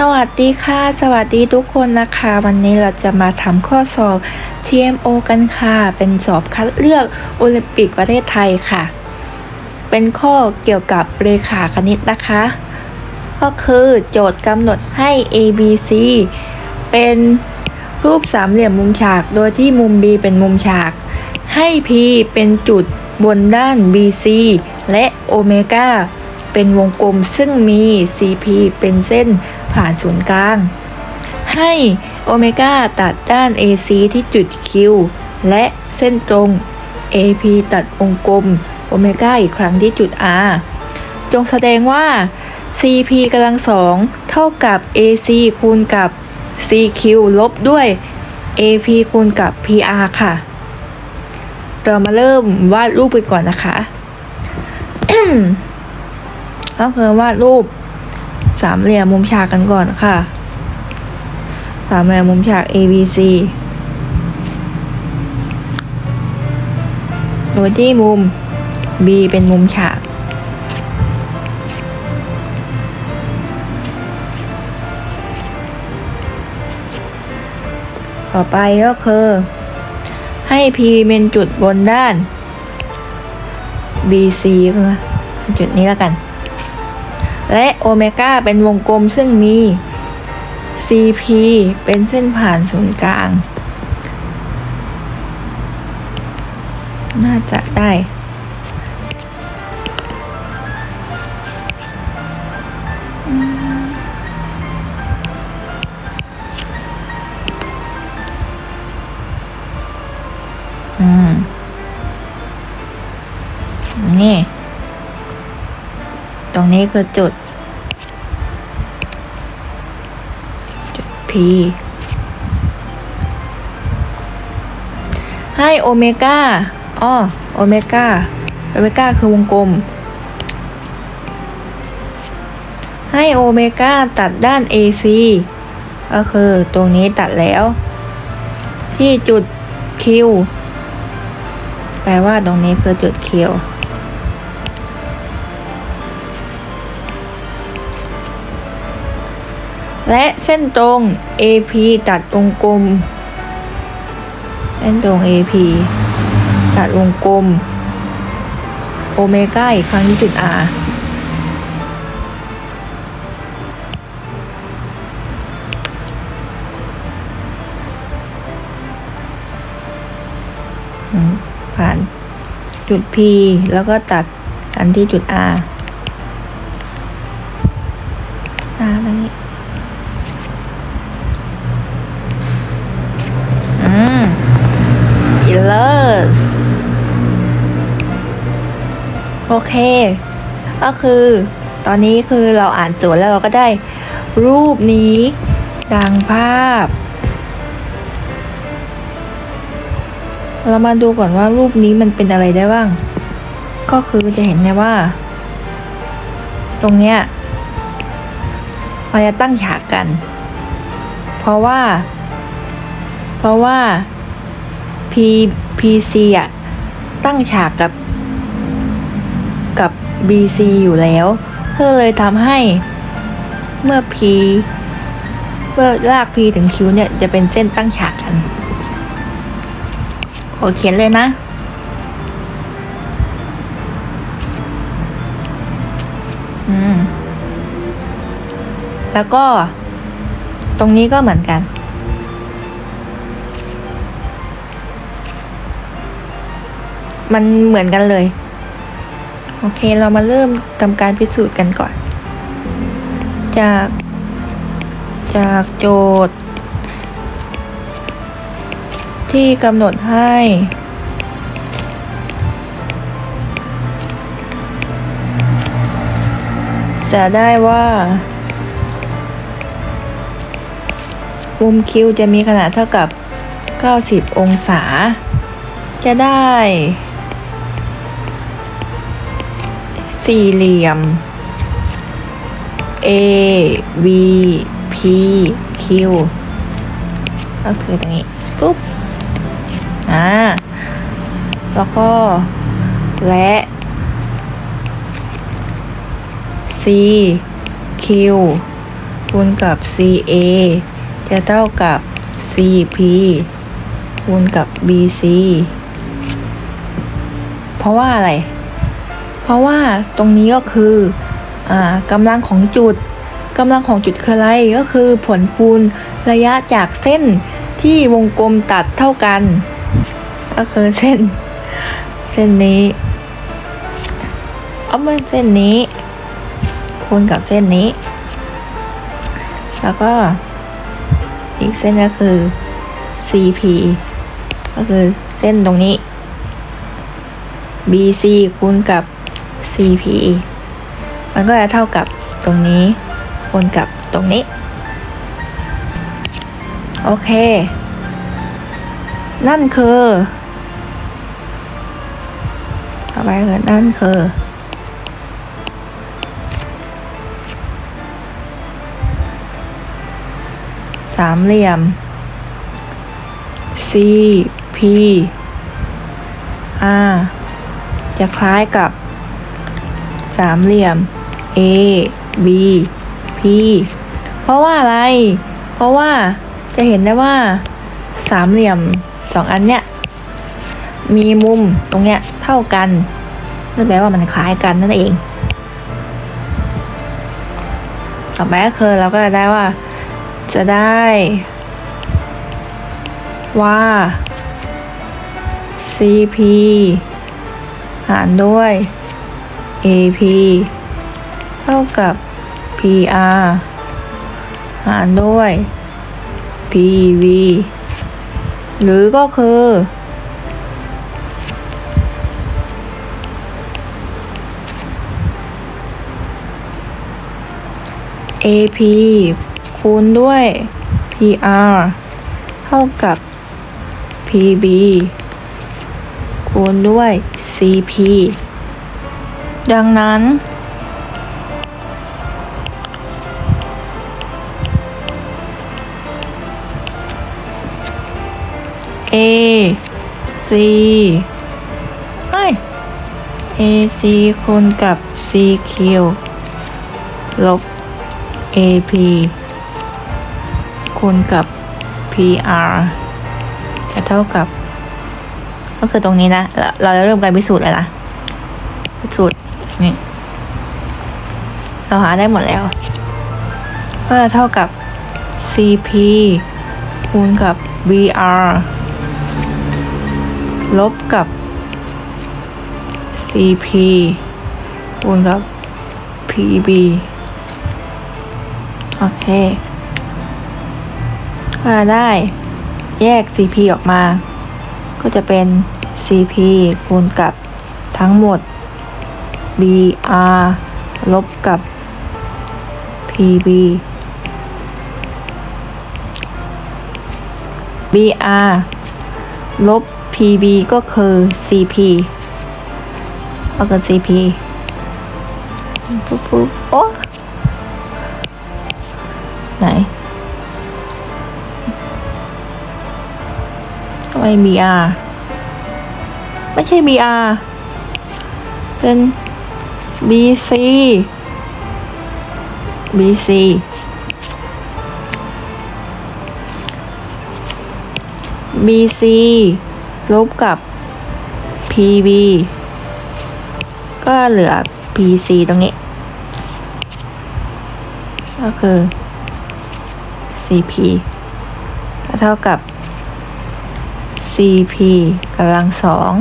สวัสดีค่ะ สวัสดีทุกคนนะคะ วันนี้เราจะมาทำข้อสอบ TMO กันค่ะ เป็นสอบคัดเลือกโอลิมปิกประเทศไทยค่ะ เป็นข้อเกี่ยวกับเรขาคณิตนะคะ ก็คือโจทย์กำหนดให้ A B C เป็นรูปสามเหลี่ยมมุมฉาก โดยที่มุม B เป็นมุมฉาก ให้ P เป็นจุดบนด้าน BC และโอเมก้าเป็นวงกลมซึ่งมี CP เป็นเส้น ผ่านศูนย์กลาง ให้โอเมก้าตัดด้าน AC ที่จุด Q และเส้นตรง AP ตัดวงกลมโอเมก้าอีกครั้งที่จุด R จงแสดงว่า CP กำลังสองเท่ากับ AC คูณกับ CQ ลบด้วย AP คูณกับ PR ค่ะ เรามาเริ่มวาดรูปกันก่อนนะคะ ก็คือวาดรูป สามเหลี่ยมมุมฉากกันก่อนค่ะ สามเหลี่ยมมุมฉาก A B C โดยที่มุม B เป็นมุมฉาก ต่อไปก็คือ ให้ P เป็นจุดบนด้าน BC ก็จุดนี้แล้วกัน และโอเมก้าเป็นวงกลมซึ่งมี CP เป็นเส้นผ่านศูนย์กลาง น่าจะได้ อืม รงนี้คือจุด จุด P ให้โอเมก้าอ้อโอเมก้า โอเมก้าคือวงกลม ให้โอเมก้าตัดด้าน AC ก็คือตรงนี้ตัดแล้ว ที่จุด Q แปลว่าตรงนี้คือจุด Q และเส้นตรง AP ตัดวงกลม เส้นตรง AP ตัดวงกลม โอเมก้าอีกครั้งที่จุด R ผ่านจุด P แล้วก็ตัดอันที่จุด R ตรงนี้มอี เลิศโอเค ก็คือ ตอนนี้คือเราอ่านโจทย์แล้วเราก็ได้ รูปนี้ดังภาพ เรามาดูก่อนว่ารูปนี้มันเป็นอะไรได้บ้าง ก็คือจะเห็นได้ว่า ตรงเนี้ยมันจะตั้งฉากกัน เพราะว่า เพราะว่า P PC อะตั้งฉากกับกับ BC อยู่แล้วก็เลยทำให้เมื่อ P เมื่อลาก P ถึง Q เนี่ยจะเป็นเส้นตั้งฉากกันขอเขียนเลยนะ อืม แล้วก็ตรงนี้ก็เหมือนกัน มันเหมือนกันเลย โอเคเรามาเริ่มทำการพิสูจน์กันก่อน จาก จากโจทย์ ที่กำหนดให้ จะได้ว่ามุมคิวจะมีขนาดเท่ากับ 90 องศา จะได้ สี่เหลี่ยม A B P Q ก็คือตรงนี้ปุ๊บอ่าแล้วก็ และ C Q คูณกับ CA จะเท่ากับ CP คูณกับ BC เพราะว่าอะไร เพราะว่าตรงนี้ก็คืออกำลังของจุดกำลังของจุดคืออะไรก็คือผลคูณระยะจากเส้นที่วงกลมตัดเท่ากัน ก็คือเส้น เส้นนี้เอาเป็นเส้นนี้ คูณกับเส้นนี้ แล้วก็อีกเส้นก็คือ CP ก็คือเส้นตรงนี้ BC คูณกับ CP มันก็จะเท่ากับตรงนี้คูณกับตรงนี้ โอเค นั่นคือเอาไปเลยนั่นคือ สามเหลี่ยม C P R จะคล้ายกับ สามเหลี่ยม A B P เพราะว่าอะไร เพราะว่าจะเห็นได้ว่าสามเหลี่ยมสองอันเนี้ยมีมุมตรงเนี้ยเท่ากันนั่นแปลว่ามันคล้ายกันนั่นเอง ต่อไปก็คือเราก็จะได้ว่า จะได้ ว่า CP หารด้วย AP เท่ากับ PR หารด้วย PV หรือก็คือ AP คูณด้วย PR เท่ากับ PB คูณด้วย CP ดังนั้น A C ไม่ AC คูณกับ CQ ลบ AP คูณกับ PR จะเท่ากับ ก็คือตรงนี้นะ เราเราจะเริ่มการพิสูจน์แล้วนะ พิสูจน์ เราหาได้หมดแล้ว ก็จะเท่ากับ CP คูณกับ VR ลบกับ CP คูณกับ PB โอเคก็ได้แยก CP ออกมา ก็จะเป็น CP คูณกับทั้งหมด BR ลบกับ PB BR ลบ PB ก็คือ CP ก็คือ CP ปุ๊บปุ๊บโอ้ไหนทำไม BR ไม่ใช่ BR เป็น BC BC BC ลบกับ PB ก็เหลือ PC ตรงนี้ ก็คือ CP เท่ากับ CP กำลังสอง